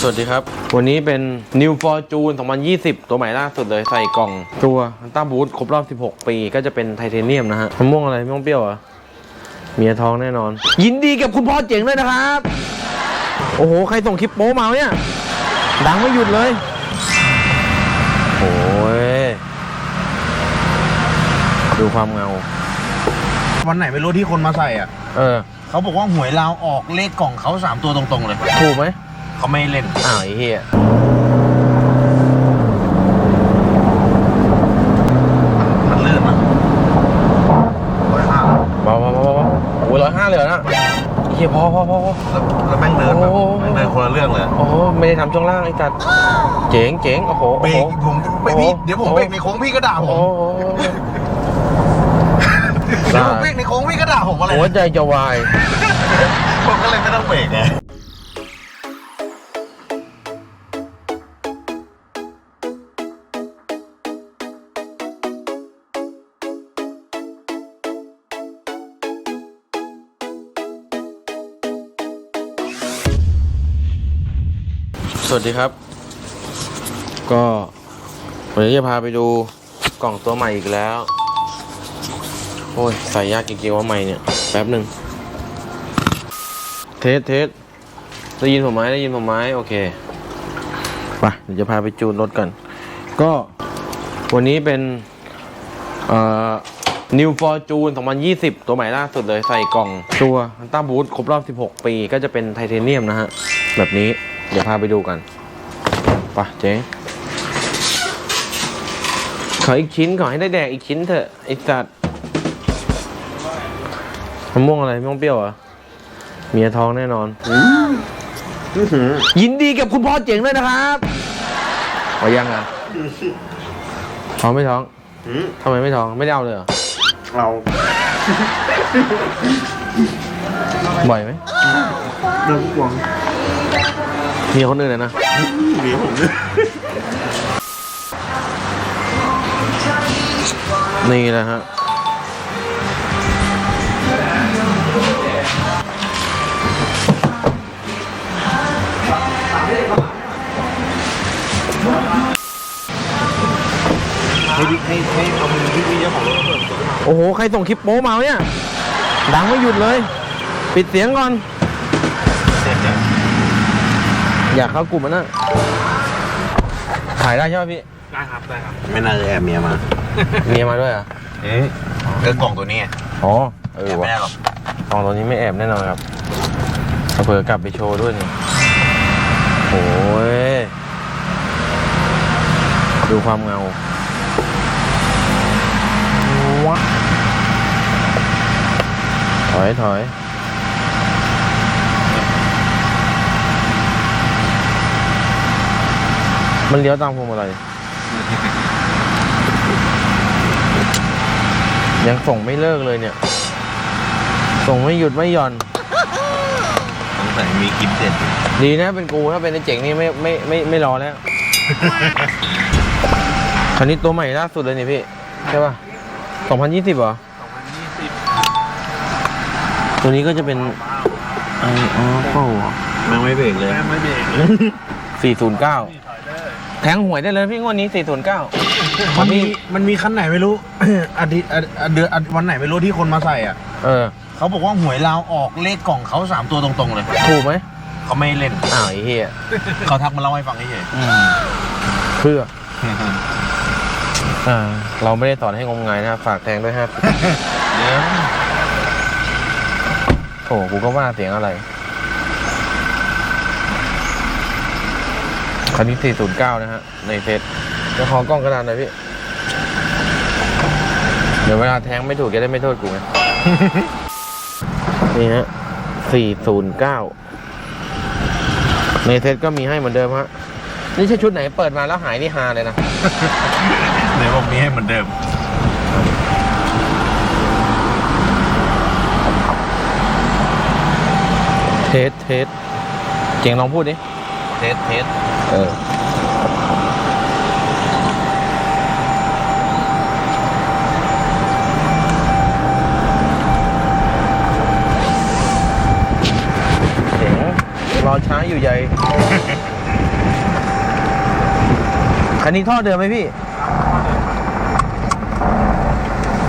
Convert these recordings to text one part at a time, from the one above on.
สวัสดีครับ วันนี้เป็น New Fortune 2020 ตัวใหม่ล่าสุดเลยใส่กล่องตัวฮันต้าบูทครบรอบ 16 ปีก็จะเป็นไทเทเนียมนะฮะมะม่วงอะไรมะม่วงเปรี้ยวเหรอเมียท้องแน่นอน ยินดีกับคุณพ่อเจ๋งด้วยนะครับ โอ้โห ใครส่งคลิปโป๊มาวะเนี่ย ดังไม่หยุดเลย โอ้ย ดูความเงา วันไหนไม่รู้ที่คนมาใส่อะ เออ เขาบอกว่าหวยลาวออกเลขกล่องเขาสามตัวตรงๆเลย ถูกไหมเขาไม่เล่น อ้าวไอ้เหี้ยมันลื่นนะร้อยห้าเบาเบาเบาเบาโอ้ยร้อยห้าเลยเหรอนะไอ้เหี้ยพอพอพอพอ แล้วแล้วแม่งเดินแบบโอ้โห แม่งเดินคนละเรื่องเลย โอ้โหไม่ได้ทำช่วงล่างไอ้จัดเจ๋งเจ๋งโอ้โหเบรโอ้กโหผมเบรกพี่เดี๋ยวผมโอ้โหเบรกในโค้งพี่ก็ด่าผโอ้ม โห เดี๋ยวผมเบรกในโค้งพี่ก็ด่าผมอะไรหัวใจจะวาย ผมก็เลยไม่ต้องเบรกไงสวัสดีครับ ก็วันนี้จะพาไปดูกล่องตัวใหม่อีกแล้ว โอ้ยใส่ยากจริงๆว่าใหม่เนี่ย แป๊บหนึ่งเทสเทสได้ยินผมไหมได้ยินผมไหมโอเคไปเดี๋ยวจะพาไปจูนรถกัน ก็วันนี้เป็นเอ่อ New Fortune 2020 ตัวใหม่ล่าสุดเลยใส่กล่องตัวฮันต้าบูทครบรอบ 16 ปี ก็จะเป็นไทเทเนียมนะฮะ แบบนี้เดี๋ยวพาไปดูกันไปะเจ๊ขออีกชิ้นขอให้ได้แดกอีกชิ้นเถอะไอสัตว์ มะม่วงอะไรมะม่วงเปรี้ยวเหรอเมียท้องแน่นอน ยินดีกับคุณพ่อเจ๋งด้วยนะครับพอยังอะท้องไม่ท้องทำไมไม่ท้องไม่ได้เอาเลยเหรอเราบ่อยไหมเดินหวังมีคนอื่นเลยนะมีผมด้วยนี่แหละฮะ ให้พี่ให้ให้เอามือพี่พี่เจ้าของรถมาเปิดประตูให้โอ้โห ใครส่งคลิปโป๊มาวะเนี่ย ดังไม่หยุดเลย ปิดเสียงก่อน เสร็จเนี่ยอยากเข้ากลุ่มมันนะถ่ายได้ใช่ไหมพี่ ได้ครับได้ครับไม่น่าจะแอบเมียมา เมียมาด้วยเหรอะเอ๊ะเออกล่องตัวนี้ไงอ๋อ เอแออบไม่ว่ะได้หรอกกองตัวนี้ไม่แอบแน่นอนครับเผื่อกลับไปโชว์ด้วยนี่โอ้ยดูความเงาว้าถ อยถอยมันเลี้ยวตามพวงมาลัยยังส่งไม่เลิกเลยเนี่ย ส่งไม่หยุดไม่หย่อนสงสัยมีคลิปเด็ดอยู่ดีนะเป็นกูถ้าเป็นไอ้เจ๋งนี่ไม่ไม่ไม่ไม่รอแล้ว คันนี้ตัวใหม่ล่าสุดเลยนี่พี่ ใช่ป่ะ2020เหรอ ตัวนี้ก็จะเป็นไอออเปล่าแม่งไม่เบรกเลยไม่เบรก409แทงหวยได้เลยพี่งวดนี้ 409มันมีมันมีคันไหนไม่รู้ อาทิตย์อะอะเดือนอะวันไหนไม่รู้ที่คนมาใส่อะเออ เขาบอกว่าหวยลาวออกเลขกล่องเขาสามตัวตรงๆเลยถูกไหมเขาไม่เล่น อ้าวไอ้เหี้ยเขาทักมาเล่าให้ฟังเฉยเพื่อๆอ่าเราไม่ได้สอนให้งมงายนะครับ ฝากแทงด้วยฮะเดี๋ยว โอ้กูก็ว่าเสียงอะไร คันนี้ 409 นะฮะ ในเฟซจะขอกล้องกระดานหน่อยพี่ เดี๋ยวเวลาแทงไม่ถูกจะได้ไม่โทษกูไง นี่ฮะ 409 ในเซตก็มีให้เหมือนเดิมฮะ นี่ใช่ชุดไหนเปิดมาแล้วหายนี่ฮาเลยนะ เดี๋ยวผมมีให้เหมือนเดิม ทสเทสเจ๋งลองพูดดิเทสเทสเออเจ๋งรอช้าอยู่ใหญ่คันนี้ท่อเดิมไหมพี่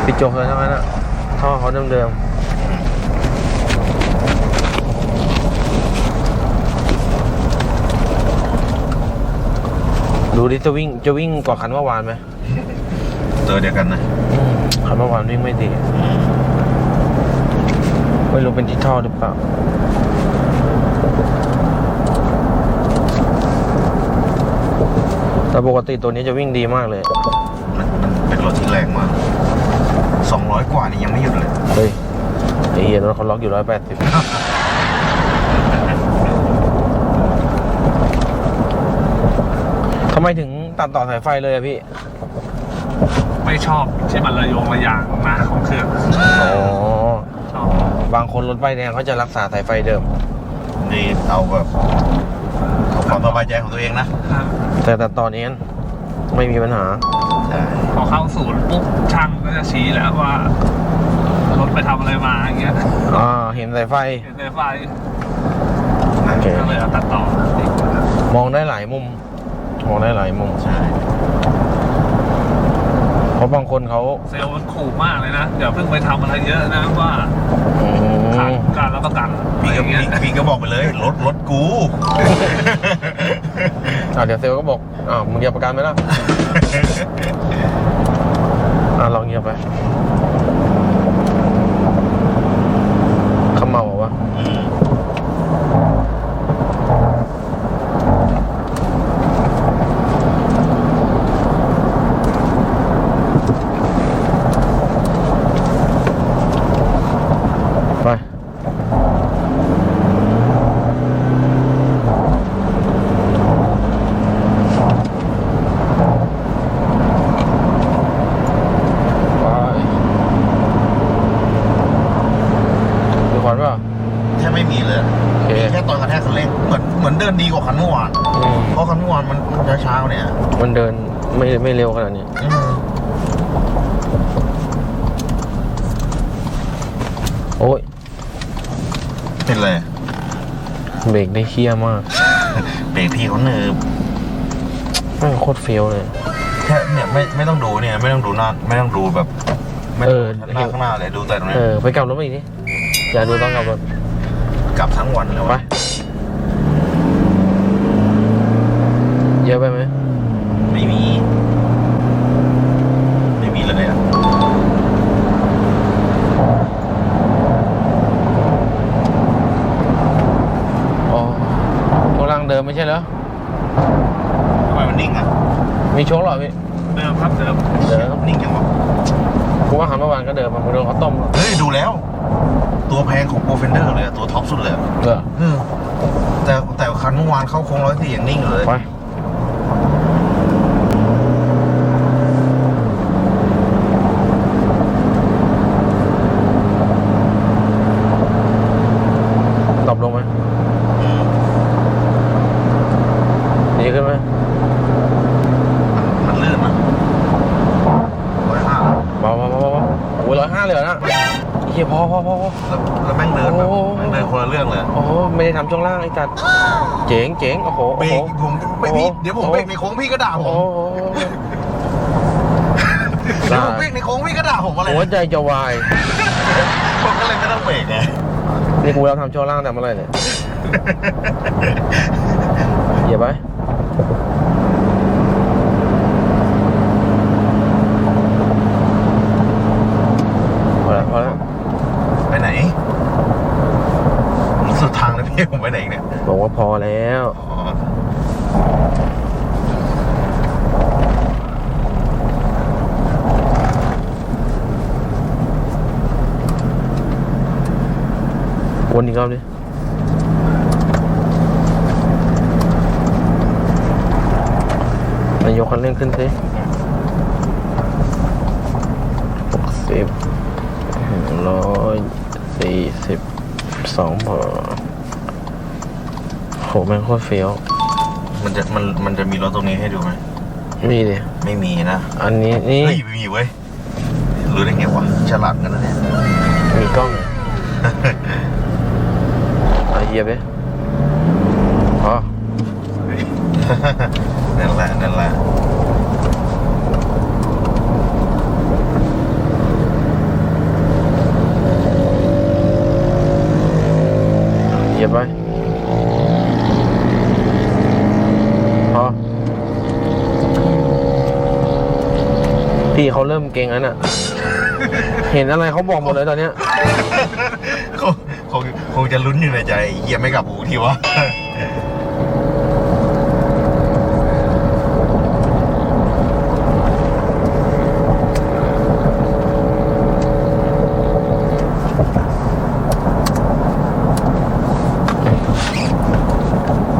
ปิดจบเลยทั้งนั้นอะท่อเขาเดิมๆ ดูดิจะวิ่งจะวิ่งกว่าคันเมื่อวานไหมตัวเดียวกันนะคันเมื่อวานวิ่งไม่ดีไม่รู้เป็นที่ท่อหรือเปล่าแต่ปกติตัวนี้จะวิ่งดีมากเลย มันมันเป็นรถที่แรงมากสองร้อยกว่านี่ยังไม่หยุดเลย เฮ้ยไอ้เหี้ยรถเขาล็อกอยู่ร้อยแปดสิบทำ ไมถึงตัดต่อสายไฟเลยอะพี่ ไม่ชอบที่มันระโยงระยางมาของเครื่องอ๋อชอบบางคนรถป้ายแดงเขาจะรักษาสายไฟเดิม นี่เอาแบบเอาความสบายใจของตัวเองนะแต่ตัดต่อนี้ไม่มีปัญหาใช่พอเข้าศูนย์ปุ๊บช่างก็จะชี้แล้วว่ารถไปทำอะไรมาอย่างเงี้ยอ่าเห็นสายไฟเห็นในไฟโอเคก็เลยเอาตัดต่อ มองได้หลายมุม มองได้หลายมุมใช่เพราะบางคนเขาเซลล์มันขู่มากเลยนะอย่าเพิ่งไปทำอะไรเยอะนะว่าอืขาดมการรับประกันอะพี่ไรอก็ย่างเงี้ยพี่พี่ก็บอกไปเลยรถรถกู อ่าเดี๋ยวเซลลก็บอกอ่าวมึงเงียบประกันไหมล่ะ อ่าลองเงียบไปเขาเมาเหรอวะ อืม ไป ไปดูก่อนเปล่า แทบไม่มีเลย โอเค มีแค่ตอนกระแทกคันเร่งเหมือนเหมือนเดินดีกว่าคันเมื่อวาน อืมเพราะคันเมื่อวานมันช้าๆเนี่ยมันเดินไม่ไม่เร็วขนาดนี้ อืมโอ้ยเป็นไรเบรกได้เคี้ยมากเบรกพี่เขาเนิบแม่งโคตรเฟี้ยวเลย แค่เนี่ยไม่ไม่ต้องดูเนี่ย ไม่ต้องดูหน้าไม่ต้องดูแบบไม่เอต้องอดูหน้าข้างหน้าเลยดูแต่ตรงนี้เออไปกลับรถมาอีกดิอย่าดูต้องกลับรถกลับทั้งวันเลยไปวะ เยอะไปไหมไม่มี ไม่มีเลยอะอ๋อช่วงล่างเดิมไม่ใช่เหรอทำไมมันนิ่งอะมีโชคเหรอพี่เดิมครับเดิมเดิมนิ่งจังวะกูว่าหันเมื่อวานก็เดิมอะมึงโดนเขาต้มเหรอเฮ้ยดูแล้ว ตัวแพงของโปรเฟนเดอร์เลยอะตัวท็อปสุดเลยอะเหรอเออแต่แต่คันเมื่อวานเข้าโค้งร้อยสี่ยังนิ่งอยู่เลย ไปตอบลงไหม อืม ดีขึ้นไหมมันมันลื่นนะร้อยห้าเบาเบาเบาเบาโอ้ยร้อยห้าเลยเหรอนะเฮียพอพอพอพอแล้วแล้วแม่งเดินแบบโอ้แม่งเดินคนละเรื่องเลยโอ้โหไม่ได้ทำช่วงล่างไอ้จัดเจ๋งเจ๋งโอ้โหเบรโอ้โห กผมไม่พี่เดี๋ยวผมเบรกในโค้งพี่ก็ด่าผโอ้มโห เดี๋ยวผมเบรกในโค้งพี่ก็ด่าผมอะไรหัวใจจะวาย ผมก็เลยไม่ต้องเบรกไงนี่กูแล้วทำช่วงล่างแต่เมื่อไหรเนี่ย เหยียบไปพอแล้วพอแล้ว ไปไหน สุดทางแล้วพี่ผมไปไหนอีกเนี่ย บอกว่าพอแล้ว อ๋อ วนอีกรอบดิมายกคันเร่งขึ้นสิหกสิบร้อยสี่สิบสองพอโหแม่งโคตรเฟี้ยว มันจะมันมันจะมีรถตรงนี้ให้ดูไหมนี่ดิ ไม่มีนะ อันนี้นี่ เฮ้ยไม่มีเว้ย รู้ได้ไงวะ ฉลาดกันนะเนี่ย มีกล้อง เลยอะเหยียบดินั่นแหละนั่นแหละเหยียบไปพอพี่เขาเริ่มเก่งแล้วน่ะ เห็นอะไรเขาบอกหมดเลยตอนเนี้ย งคงคงจะลุ้นอยู่ในใจเหยียบไม่กลับหูทีวะ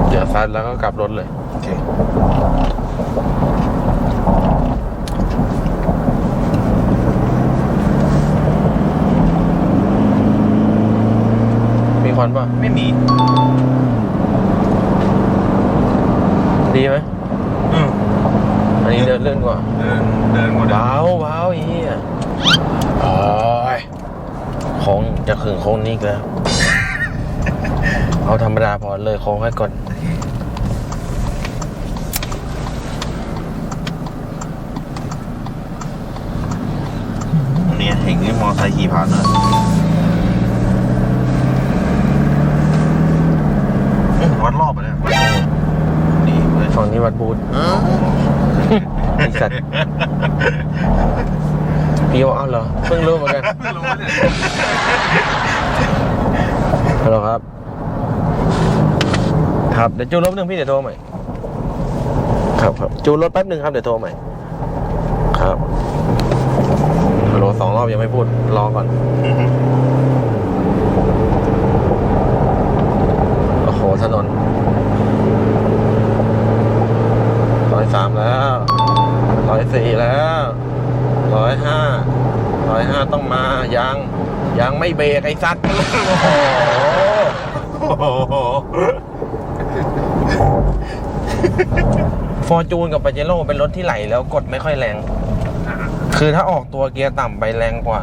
เดี๋ยวซัดแล้วก็กลับรถเลย โอเค ควันป่ะ ไม่มีดีไหมอืมอันนี้เดินเลื่อนกว่า เดินเดินหมดเบาเบาอีอะโอ้ยโค้งจะขึงโค้งนี้อีกแล้ว เอาธรรมดาพอเลยโค้งให้กดเนี่ยเห็นนี่มอไซค์ขี่ผ่านเลยอืม วัดรอบไปเนี่ยดีเลยฝั่งนี้วัดบูธไอสัตว์พี่ว่าเอาเหรอ เพิ่งรู้เหมือนกันไม่รู้เนี่ยฮัลโหลครับ ครับ เดี๋ยวจูนรถหนึ่งพี่เดี๋ยวโทรใหม่ ครับครับจูนรถแป๊บหนึ่งครับเดี๋ยวโทรใหม่ ครับฮัลโหลสองรอบยังไม่พูดรอก่อน โอ้โห ถนนร้อยสามแล้วร้อยสี่แล้วร้อยห้าร้อยห้าต้องมายังยังไม่เบรกไอ้สัตว์โอ้โหฟอร์จูนกับปาเจโร่เป็นรถที่ไหลแล้วกดไม่ค่อยแรง คือถ้าออกตัวเกียร์ต่ำไปแรงกว่า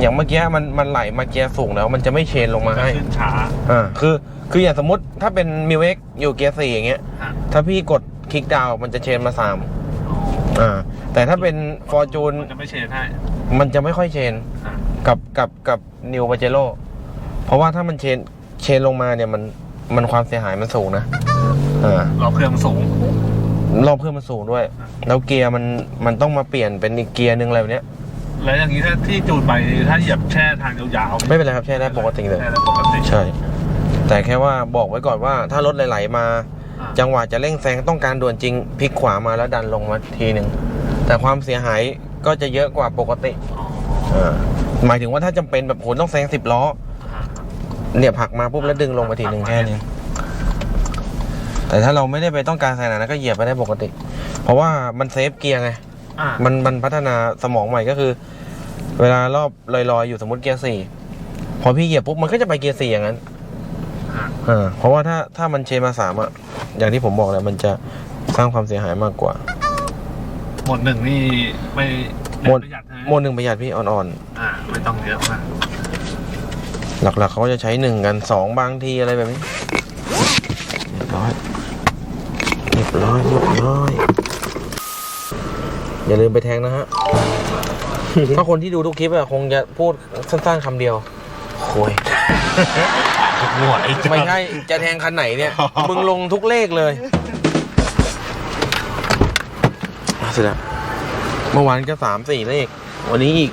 อย่างเมื่อกี้มันมันไหลมาเกียร์สูงแล้ว มันจะไม่เชนลงมาจะให้ขึ้นช้าอ่าคือคืออย่างสมมติถ้าเป็นมิวเอ็กอยู่เกียร์สี่อย่างเงี้ยอะถ้าพี่กดคลิกดาวน์มันจะเชนมาสามอ่าแต่ถ้าเป็นฟอร์จูนมันจะไม่เชนให้มันจะไม่ค่อยเชนอะกับกับกับนิวปาเจโร่เพราะว่าถ้ามันเชนเชนลงมาเนี่ยมันมันความเสียหายมันสูงนะอ่าเราเครื่องสูงรอบเครื่องมันสูงด้วย แล้วเกียร์มันมันต้องมาเปลี่ยนเป็นอีกเกียร์หนึ่งอะไรแบบเนี้ย แล้วอย่างนี้ถ้าที่จูนไปถ้าเหยียบแช่ทางยาวๆไม่เป็นไรครับใช้ได้ปกติเลยแช่ได้ปกติใช่ แต่แค่ว่าบอกไว้ก่อนว่าถ้ารถไหลๆมาอะจังหวะจะเร่งแซงต้องการด่วนจริงพลิกขวามาแล้วดันลงมาทีหนึ่งแต่ความเสียหายก็จะเยอะกว่าปกติอ๋ออ่าหมายถึงว่าถ้าจำเป็นแบบโหต้องแซงสิบล้ออะเนี่ยผลักมาปุ๊บแล้วดึงลงมาทีหนึ่งแค่นี้แต่ถ้าเราไม่ได้ไปต้องการขนาดนั้นก็เหยียบไปได้ปกติ เพราะว่ามันเซฟเกียร์ไง อะมันมันพัฒนาสมองใหม่ก็คือ เวลารอบลอยๆ อยู่สมมติเกียร์สี่พอพี่เหยียบปุ๊บมันก็จะไปเกียร์สี่อย่างนั้นอะอ่าเพราะว่าถ้าถ้ามันเชนมาสามอะอย่างที่ผมบอกแหละมันจะสร้างความเสียหายมากกว่า หมดหนึ่งนี่ไม่หมดประหยัดใช่ไหมโมหนึ่งประหยัดพี่อ่อนอ่าไม่ต้องเยอะมากๆ หลักๆเขาก็จะใช้หนึ่งกันสองบางทีอะไรแบบนี้เรียบร้อยเรียบร้อยเรียบร้อย อย่าลืมไปแทงนะฮะ ถ้าคนที่ดูทุกคลิปอะคงจะพูดสั้นๆคำเดียวโอยหน่วยไม่ใช่จะแทงคันไหนเนี่ย มึงลงทุกเลขเลยอะเสร็จแล้วเมื่อวานก็สามสี่เลข วันนี้อีก